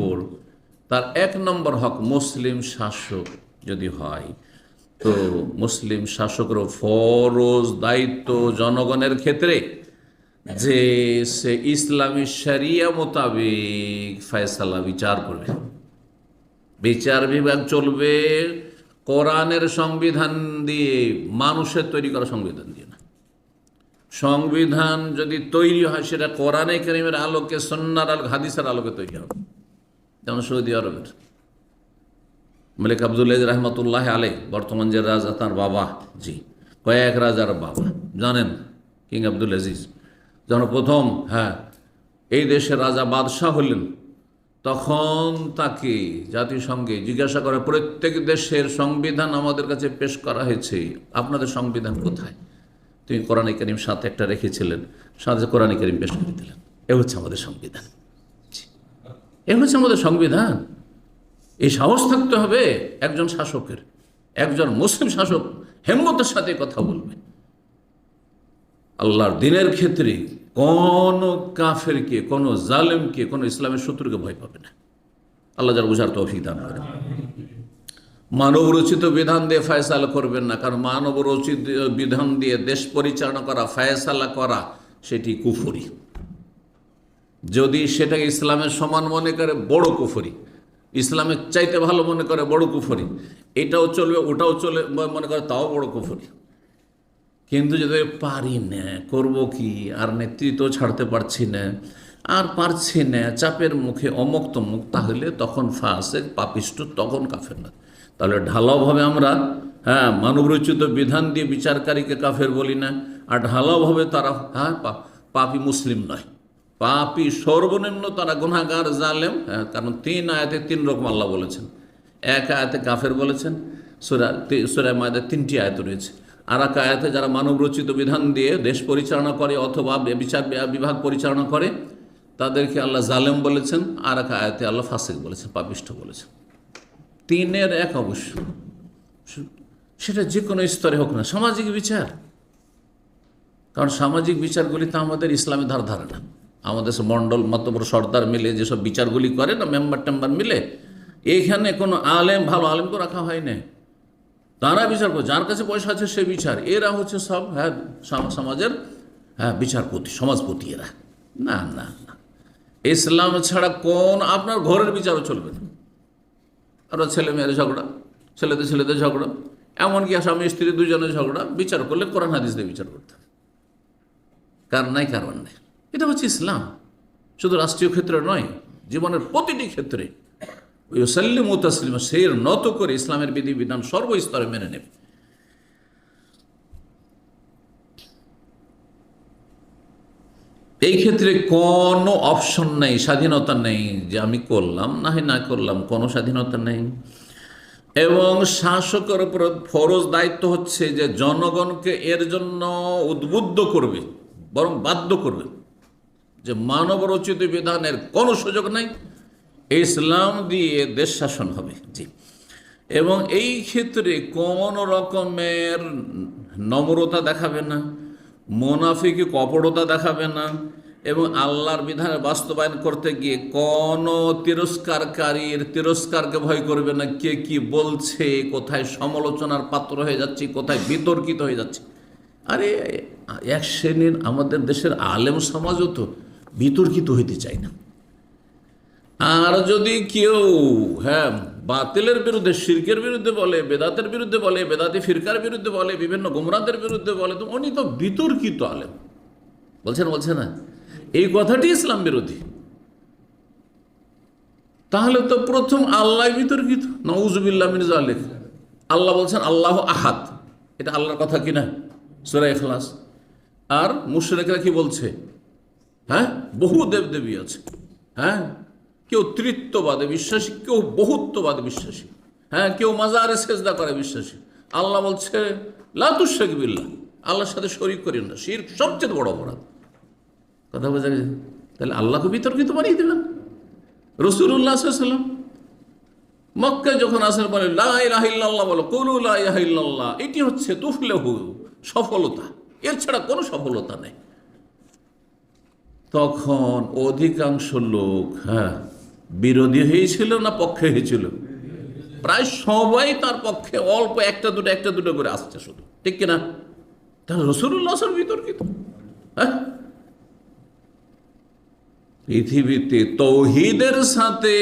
উপর তার এক নম্বর হক মুসলিম শাসক যদি হয়, তো মুসলিম শাসকের ফরজ দায়িত্ব জনগণের ক্ষেত্রে যে সে ইসলামী শরিয়া মোতাবেক ফয়সালা বিচার করবে। বিচার বিভাগ চলবে, কোরআনের সংবিধান দিয়ে, মানুষের তৈরি করা সংবিধান দিয়ে না। সংবিধান যদি তৈরি হয়, সেটা কোরআনে করিমের আলোকে সন্ন্যার আলো হাদিসের আলোকে তৈরি হবে। যেমন সৌদি আরবের। মালিক আবদুল্লাহ রহমতুল্লাহ আলে বর্তমান যে রাজা তার বাবা, জি, কয়েক রাজার বাবা, জানেন কিং আব্দুল আজিজ? যখন প্রথম হ্যাঁ এই দেশের রাজা বাদশাহ হলেন, তখন তাকে জাতিসংঘে জিজ্ঞাসা করে, প্রত্যেক দেশের সংবিধান আমাদের কাছে পেশ করা হয়েছে, আপনাদের সংবিধান কোথায়? তুমি কোরআনে করিম সাথে একটা রেখেছিলেন, সাথে কোরআনে করিম পেশ করে দিলেন। এ হচ্ছে আমাদের সংবিধান। এ হচ্ছে আমাদের সংবিধান। এই সাহস থাকতে হবে একজন শাসকের। একজন মুসলিম শাসক হেম্মতের সাথে কথা বলবে। আল্লাহর দিনের ক্ষেত্রে কোন কাফেরকে, কোন জালেমকে, কোন ইসলামের শত্রুকে ভয় পাবে না। আল্লাহ যার বুঝার তৌফিক দান করে মানব রচিত বিধান দিয়ে ফয়সালা করবেন না, কারণ মানব রচিত বিধান দিয়ে দেশ পরিচালনা করা, ফয়সালা করা, সেটি কুফরি। যদি সেটাকে ইসলামের সমান মনে করে বড় কুফরি, ইসলামের চাইতে ভালো মনে করে বড় কুফরি, এটাও চলবে, ওটাও চলে মনে করে তাও বড় কুফরি। কিন্তু যদি পারি না, করব কি? আর নেতৃত্ব ছাড়তে পারছি না, আর পারছি না, চাপের মুখে অমুক তমুক, তাহলে তখন ফাঁসে পাপিষ্ট, তখন কাফের না। তাহলে ঢালাওভাবে আমরা হ্যাঁ মানবরচিত বিধান দিয়ে বিচারকারীকে কাফের বলি না, আর ঢালাওভাবে তারা হ্যাঁ পাপী মুসলিম নয়। পাপী সর্বনিম্ন তারা গুনাগার জালেম হ্যাঁ কারণ তিন আয়াতে তিন রকম আল্লাহ বলেছেন। এক আয়াতে কাফের বলেছেন, সুরা তি- সুরা মায়াতে তিনটি আয়াত রয়েছে। আর এক আয়াতে যারা মানব রচিত বিধান দিয়ে দেশ পরিচালনা করে অথবা বিচার বিভাগ পরিচালনা করে, তাদেরকে আল্লাহ জালেম বলেছেন। আর এক আয়াতে আল্লাহ ফাসিক বলেছেন, পাপিষ্ঠ বলেছেন। তিনের এক অবশ্য। সেটা যে কোনো স্তরে হোক না, সামাজিক বিচার। কারণ সামাজিক বিচারগুলি তো আমাদের ইসলামে ধার ধারে না। আমাদের মণ্ডল মাতবর সর্দার মিলে যেসব বিচারগুলি করে না মেম্বার টেম্বার মিলে এইখানে কোনো আলেম, ভালো আলেমকে রাখা হয় না তারা বিচার করে, যার কাছে পয়সা আছে সে বিচার। এরা হচ্ছে সব হ্যাঁ সমাজের হ্যাঁ বিচারপতি, সমাজপতি এরা। না না না। ইসলাম ছাড়া কোন আপনার ঘরের বিচারও চলবে না। আরও ছেলে মেয়ের ঝগড়া, ছেলেদের ছেলেদের ঝগড়া, এমনকি স্বামী স্ত্রী দুজনের ঝগড়া, বিচার করলে কোরআন হাদিস দিয়ে বিচার করতে কার নাই, কারণ নেই। এটা হচ্ছে ইসলাম। শুধু রাষ্ট্রীয় ক্ষেত্রে নয়, জীবনের প্রতিটি ক্ষেত্রে ওই সাল্লিম ও তসলিম সেই নত করে ইসলামের বিধি বিধান সর্বস্তরে মেনে নেবে। এই ক্ষেত্রে কোনো অপশন নেই, স্বাধীনতা নেই যে আমি করলাম, না হয় না করলাম, কোনো স্বাধীনতা নেই। এবং শাসকের উপর ফরজ দায়িত্ব হচ্ছে যে জনগণকে এর জন্য উদ্বুদ্ধ করবে, বরং বাধ্য করবে। যে মানব রচিত বিধানের কোনো সুযোগ নাই। ইসলাম দিয়ে দেশ শাসন হবে, জি। এবং এই ক্ষেত্রে কোন রকমের নম্রতা দেখাবে না, মোনাফিকে কপটতা দেখাবে না, এবং আল্লাহর বিধানের বাস্তবায়ন করতে গিয়ে কোন তিরস্কারকারীর তিরস্কারকে ভয় করবে না, কে কি বলছে, কোথায় সমালোচনার পাত্র হয়ে যাচ্ছে, কোথায় বিতর্কিত হয়ে যাচ্ছে। আরে, এক শ্রেণির আমাদের দেশের আলেম সমাজও তো বিতর্কিত হইতে চায় না। আর যদি কেউ হ্যাঁ বাতিলের বিরুদ্ধে, শিরকের বিরুদ্ধে বলে, বেদাতের বিরুদ্ধে বলে, বেদাতি ফিরকার বিরুদ্ধে বলে, বিভিন্ন গুমরাদের বিরুদ্ধে বলে, তো উনি তো বিতর্কিত আলেম। বলছেন বলছে না? এই কথাটি ইসলাম বিরোধী। তাহলে তো প্রথম আল্লাহ বিতর্কিত। নউজুবিল্লাহ মির্জা আলেখ আল্লাহ বলছেন, আল্লাহ আহাত এটা আল্লাহর কথা কিনা? সুরা এখলাস আর মুশরেকরা কি বলছে? হ্যাঁ? বহু দেবদেবী আছে। হ্যাঁ? কেউ তৃত্ববাদে বিশ্বাসী, কেউ বহুত্ববাদে বিশ্বাসী। হ্যাঁ? কেউ মাজারে সেজদা করে বিশ্বাসী। আল্লাহ বলছে লাতুশেক বিল্লাহ। আল্লাহর সাথে শরিক করি না। শির সবচেয়ে বড় অপরাধ। কথা বোঝা গেছে? তাহলে আল্লাহকে বিতর্কিত বানিয়ে দেবেন। রসুল্লাহ সাল্লাম মক্কায় যখন আসেন, বলে লাহিল্লাহ বলো, কলু লাহিল্লাহ এটি হচ্ছে তুফলেহু সফলতা। এর ছাড়া কোনো সফলতা নেই। তখন অধিকাংশ লোক হ্যাঁ বিরোধী হয়েছিল না পক্ষে হয়েছিল? প্রায় সবাই তার পক্ষে অল্প একটা দুটো একটা দুটো করে আসছে শুধু, ঠিক কিনা? তাহলে রসুল্লাহ বিতর্কিত। হ্যাঁ? পৃথিবীতে তৌহিদের সাথে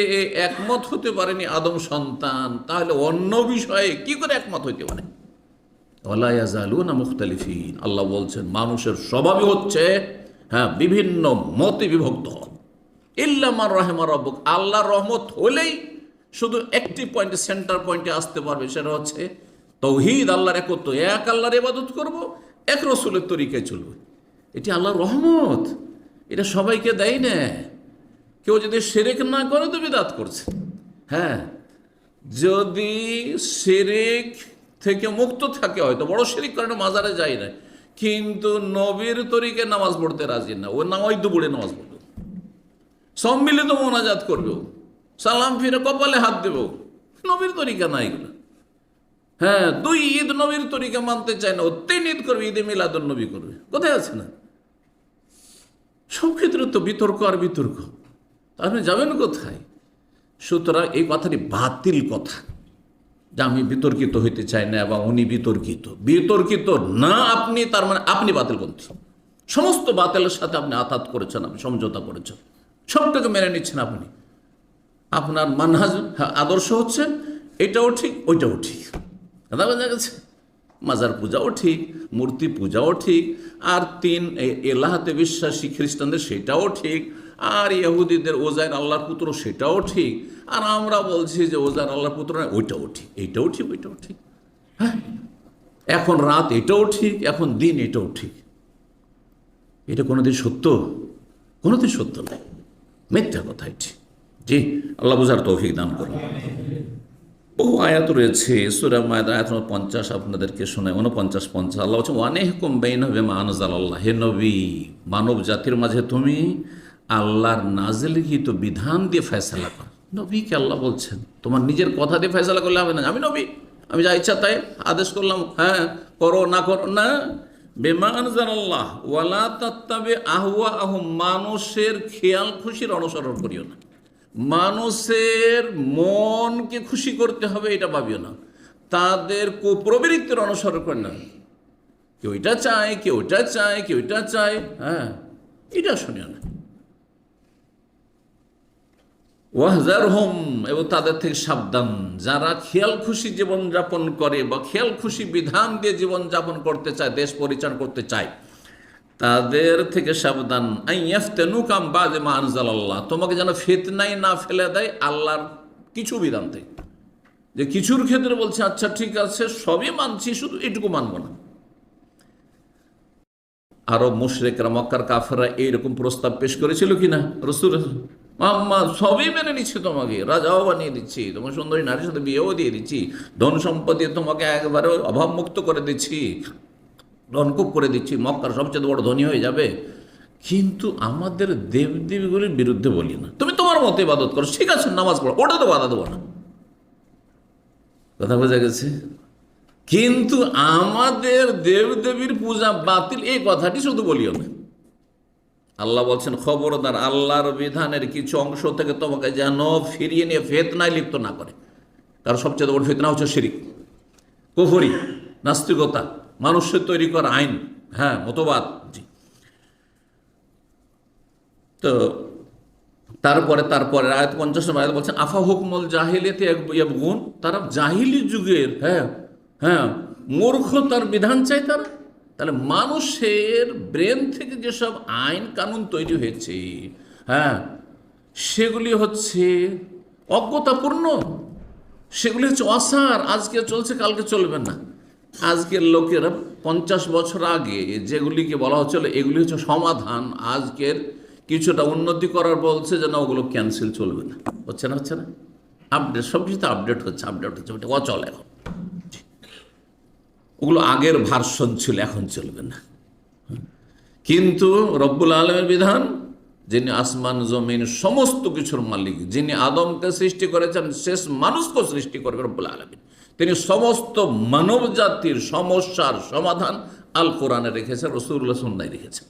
একমত হতে পারেনি আদম সন্তান, তাহলে অন্য বিষয়ে কি করে একমত হইতে পারে? না আল্লাহ বলছেন, মানুষের স্বভাবই হচ্ছে হ্যাঁ বিভিন্ন মতে বিভক্ত। হন ইল্লামার রহমার রব্বক। আল্লাহর রহমত হলেই শুধু একটি পয়েন্টে সেন্টার পয়েন্টে আসতে পারবে, সেটা হচ্ছে তৌহিদ, আল্লাহর একত্র এক আল্লাহর ইবাদত করব, এক রসুলের তরিকায় চলবে। এটি আল্লাহর রহমত। এটা সবাইকে দেয় না। কেউ যদি সেরেক না করে, তো বিদাত করছে। হ্যাঁ যদি সেরেক থেকে মুক্ত থাকে, হয়তো বড় শিরিক করে না মাজারে যায় না। কিন্তু নবীর তরিকে নামাজ পড়তে রাজি না। ও নামাই দুপুরে নামাজ পড়বে। সম্মিলিত মোনাজাত করবে। সালাম ফিরে কপালে হাত দেব নবীর তরিকা না এগুলো। হ্যাঁ দুই ঈদ নবীর তরিকা মানতে চায় না। ও তিন ঈদ করবে, ঈদে মিলাদুল নবী করবে। কোথায় আছে না? সব ক্ষেত্রে তো বিতর্ক আর বিতর্ক। আপনি যাবেন কোথায়? সুতরাং এই কথাটি বাতিল কথা। যে আমি বিতর্কিত হইতে চাই না এবং উনি বিতর্কিত। বিতর্কিত না আপনি, তার মানে আপনি বাতিল বাতিলপন্থী সমস্ত বাতিলের সাথে আপনি আতাত করেছেন, আপনি সমঝোতা করেছেন। সবটাকে মেনে নিচ্ছেন আপনি। আপনার মানহাজ আদর্শ হচ্ছে, এটাও ঠিক, ওইটাও ঠিক। কথা বোঝা গেছে? মাজার পূজাও ঠিক, মূর্তি পূজাও ঠিক, আর তিন এলাহাতে বিশ্বাসী খ্রিস্টানদের সেটাও ঠিক, আর ইহুদিদের ওজাইর আল্লাহর পুত্র সেটাও ঠিক। আর আমরা বলছি যে ওজার আল্লাহর পুত্র নয়, ওইটাও ঠিক, এইটাও ঠিক, ওইটাও ঠিক। হ্যাঁ? এখন রাত, এটাও ঠিক, এখন দিন, এটাও ঠিক। এটা কোনোদিন সত্য? কোনোদিন সত্য নয় মিথ্যা কথা এটি। জি, আল্লাহ বুঝার তৌফিক দান করুন। বহু আয়াত রয়েছে, সুরা মায়াত আয়াত পঞ্চাশ, আপনাদেরকে শোনায় উনপঞ্চাশ, পঞ্চাশ। আল্লাহ বলছে অনেক কম বেইন হবে মানজাল আল্লাহ। হে নবী মানব জাতির মাঝে তুমি আল্লাহর নাজেলগিত বিধান দিয়ে ফয়সালা কর। নবীকে আল্লাহ বলছেন, তোমার নিজের কথা দিয়ে ফয়সালা করলে হবে না। আমি নবী, আমি যা ইচ্ছা তাই আদেশ করলাম। হ্যাঁ করো না করো, না। বেমান আল্লাহ ওয়ালা তাত্তাবে আহুয়া আহ মানুষের খেয়াল খুশির অনুসরণ করিও না। মানুষের মনকে খুশি করতে হবে, এটা ভাবিও না। তাদের কুপ্রবৃত্তির অনুসরণ করে না। কেউ এটা চায়, কেউ এটা চায়, কেউ এটা চায় হ্যাঁ এটা শুনিও না। ওয়াহজার হোম এবং তাদের থেকে সাবধান। যারা খেয়াল খুশি জীবনযাপন করে বা খেয়াল খুশি বিধান দিয়ে জীবনযাপন করতে চায়, দেশ পরিচালনা করতে চায়, তাদের থেকে সাবধান। আইয়াফতেনু কাম বাজে মানজাল আল্লাহ তোমাকে যেন ফিতনাই না ফেলে দেয় আল্লাহর কিছু বিধান থেকে। যে কিছুর ক্ষেত্রে বলছে আচ্ছা ঠিক আছে, সবই মানছি, শুধু এটুকু মানব না। আরও মুশরেকরা, মক্কার কাফেররা এইরকম প্রস্তাব পেশ করেছিল কিনা? রসুল সবই মেনে নিচ্ছি তোমাকে। রাজাও বানিয়ে দিচ্ছি, তোমার সুন্দরী নারীর সাথে বিয়েও দিয়ে দিচ্ছি, ধন সম্পত্তি তোমাকে একবারে অভাবমুক্ত করে দিচ্ছি রনকুপ করে দিচ্ছি, মক্কার সবচেয়ে বড় ধনী হয়ে যাবে। কিন্তু আমাদের দেবদেবীগুলির বিরুদ্ধে বলি না। তুমি তোমার মতো ইবাদত করো, ঠিক আছে, নামাজ পড়ো, ওটা তো বাধা দেবো না। কথা বোঝা গেছে? কিন্তু আমাদের দেবদেবীর পূজা বাতিল, এই কথাটি শুধু বলিও না। আল্লাহ বলছেন, খবরদার, আল্লাহর বিধানের কিছু অংশ থেকে তোমাকে যেন ফিরিয়ে নিয়ে ফেতনায় লিপ্ত না করে। কারণ সবচেয়ে বড় ফেতনা হচ্ছে শিরিক। কুফরি, নাস্তিকতা, মানুষের তৈরি করা আইন হ্যাঁ মতবাদ, জি। তো তারপরে তারপরে আয়াত পঞ্চাশ আয়াত বলছেন, আফা হুকমল এক গুণ তারা জাহিলি যুগের হ্যাঁ হ্যাঁ মূর্খ তার বিধান চাই তারা। তাহলে মানুষের ব্রেন থেকে যেসব আইন কানুন তৈরি হয়েছে হ্যাঁ সেগুলি হচ্ছে অজ্ঞতাপূর্ণ। সেগুলি হচ্ছে অসার। আজকে চলছে, কালকে চলবে না। আজকের লোকেরা পঞ্চাশ বছর আগে যেগুলিকে বলা হচ্ছিল, এগুলি হচ্ছে সমাধান। আজকের কিছুটা উন্নতি করার বলছে যে না ওগুলো ক্যান্সেল চলবে না। হচ্ছে না হচ্ছে না? আপডেট সব কিছু আপডেট হচ্ছে আপডেট হচ্ছে। ওটা অচল এখন। ওগুলো আগের ভার্সন ছিল, এখন চলবে না। কিন্তু রব্বুল আলমের বিধান, যিনি আসমান, জমিন, সমস্ত কিছুর মালিক, যিনি আদমকে সৃষ্টি করেছেন, শেষ মানুষকে সৃষ্টি করবে রব্বুল আলমিন। তিনি সমস্ত মানব জাতির সমস্যার সমাধান আল কোরআনে রেখেছেন রসুল্লাহ সন্ন্যায় রেখেছেন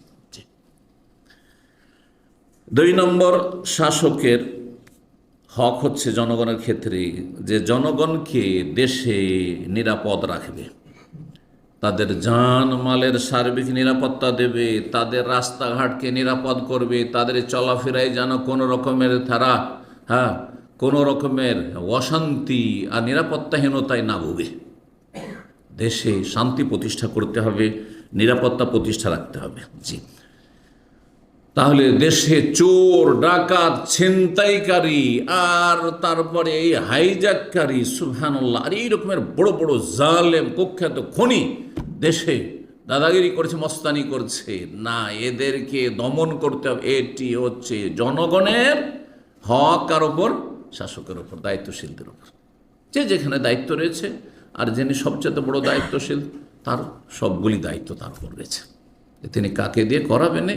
দুই নম্বর, শাসকের হক হচ্ছে জনগণের ক্ষেত্রে, যে জনগণকে দেশে নিরাপদ রাখবে। তাদের জান মালের সার্বিক নিরাপত্তা দেবে, তাদের রাস্তাঘাটকে নিরাপদ করবে, তাদের চলাফেরায় যেন কোনো রকমের তারা হ্যাঁ কোনো রকমের অশান্তি আর নিরাপত্তাহীনতায় না ভোগে। দেশে শান্তি প্রতিষ্ঠা করতে হবে, নিরাপত্তা প্রতিষ্ঠা রাখতে হবে। জি। তাহলে দেশে চোর, ডাকাত, ছিনতাইকারী আর তারপরে এই হাইজাককারী সুবহানাল্লাহ, আর এই রকমের বড় বড় জালেম, কুখ্যাত খনি দেশে দাদাগিরি করছে, মস্তানি করছে। না, এদেরকে দমন করতে হবে। এটি হচ্ছে জনগণের হক কার ওপর শাসকের ওপর দায়িত্বশীলদের ওপর যে যেখানে দায়িত্ব রয়েছে, আর যিনি সবচেয়ে বড় দায়িত্বশীল, তার সবগুলি দায়িত্ব তার উপর রয়েছে। তিনি কাকে দিয়ে করাবেন?